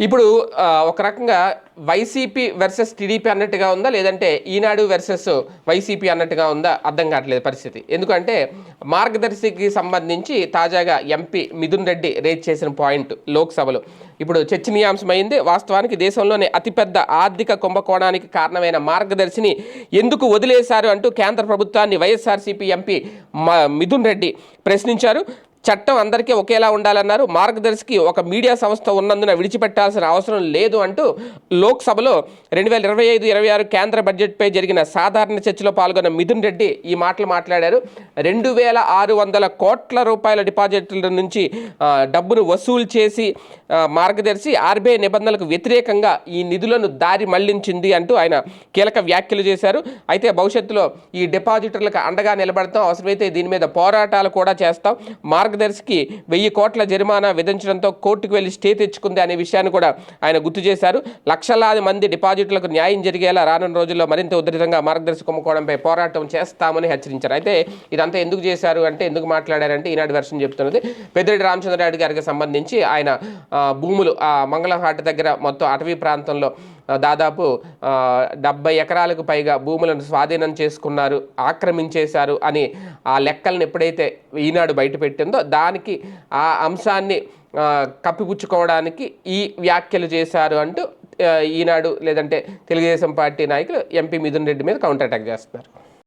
ఇప్పుడు ఒక రకంగా వైసీపీ వర్సెస్ టీడీపీ అన్నట్టుగా ఉందా? లేదంటే ఈనాడు వర్సెస్ వైసీపీ అన్నట్టుగా ఉందా? అర్థం కావట్లేదు పరిస్థితి. ఎందుకంటే మార్గదర్శికి సంబంధించి తాజాగా ఎంపీ మిథున్ రెడ్డి రేజ్ చేసిన పాయింట్ లోక్సభలో. ఇప్పుడు చర్చనీయాంశమైంది వాస్తవానికి దేశంలోనే అతిపెద్ద ఆర్థిక కుంభకోణానికి కారణమైన మార్గదర్శిని ఎందుకు వదిలేశారు అంటూ కేంద్ర ప్రభుత్వాన్ని వైఎస్ఆర్సీపీ ఎంపీ మ- మిథున్ రెడ్డి ప్రశ్నించారు. చట్టం అందరికీ ఒకేలా ఉండాలన్నారు. మార్గదర్శికి ఒక మీడియా సంస్థ ఉన్నందున విడిచిపెట్టాల్సిన అవసరం లేదు అంటూ లోక్సభలో రెండు వేల ఇరవై ఐదు ఇరవై ఆరు కేంద్ర బడ్జెట్పై జరిగిన సాధారణ చర్చలో పాల్గొన్న మిథున్ రెడ్డి ఈ మాటలు మాట్లాడారు. రెండు వేల ఆరు వందల కోట్ల రూపాయల డిపాజిట్ల నుంచి డబ్బును వసూలు చేసి మార్గదర్శి ఆర్బీఐ నిబంధనలకు వ్యతిరేకంగా ఈ నిధులను దారి మళ్ళించింది అంటూ ఆయన కీలక వ్యాఖ్యలు చేశారు. అయితే భవిష్యత్తులో ఈ డిపాజిటర్లకు అండగా నిలబడతాం అవసరమైతే దీని మీద పోరాటాలు కూడా చేస్తాం. మార్గదర్శికి వెయ్యి కోట్ల జరిమానా విధించడంతో కోర్టుకు వెళ్ళి స్టే తెచ్చుకుంది అనే విషయాన్ని కూడా ఆయన గుర్తు చేశారు. లక్షలాది మంది డిపాజిట్లకు న్యాయం జరిగేలా రానున్న రోజుల్లో మరింత ఉధృతంగా మార్గదర్శి కుంభకోణంపై పోరాటం చేస్తామని హెచ్చరించారు. అయితే ఇదంతా ఎందుకు చేశారు అంటే ఎందుకు మాట్లాడారంటే ఈనాటి వర్షం చెప్తున్నది. పెద్దిరెడ్డి రామచంద్రరాయుడు గారికి సంబంధించి ఆయన భూములు ఆ మంగళహాట్ దగ్గర మొత్తం అటవీ ప్రాంతంలో దాదాపు డెబ్బై ఎకరాలకు పైగా భూములను స్వాధీనం చేసుకున్నారు ఆక్రమించేశారు అని ఆ లెక్కలను ఎప్పుడైతే ఈనాడు బయటపెట్టిందో దానికి ఆ అంశాన్ని కప్పిపుచ్చుకోవడానికి ఈ వ్యాఖ్యలు చేశారు అంటూ ఈనాడు లేదంటే తెలుగుదేశం పార్టీ నాయకులు ఎంపీ మిథున్ రెడ్డి మీద కౌంటర్ అటాక్ చేస్తున్నారు.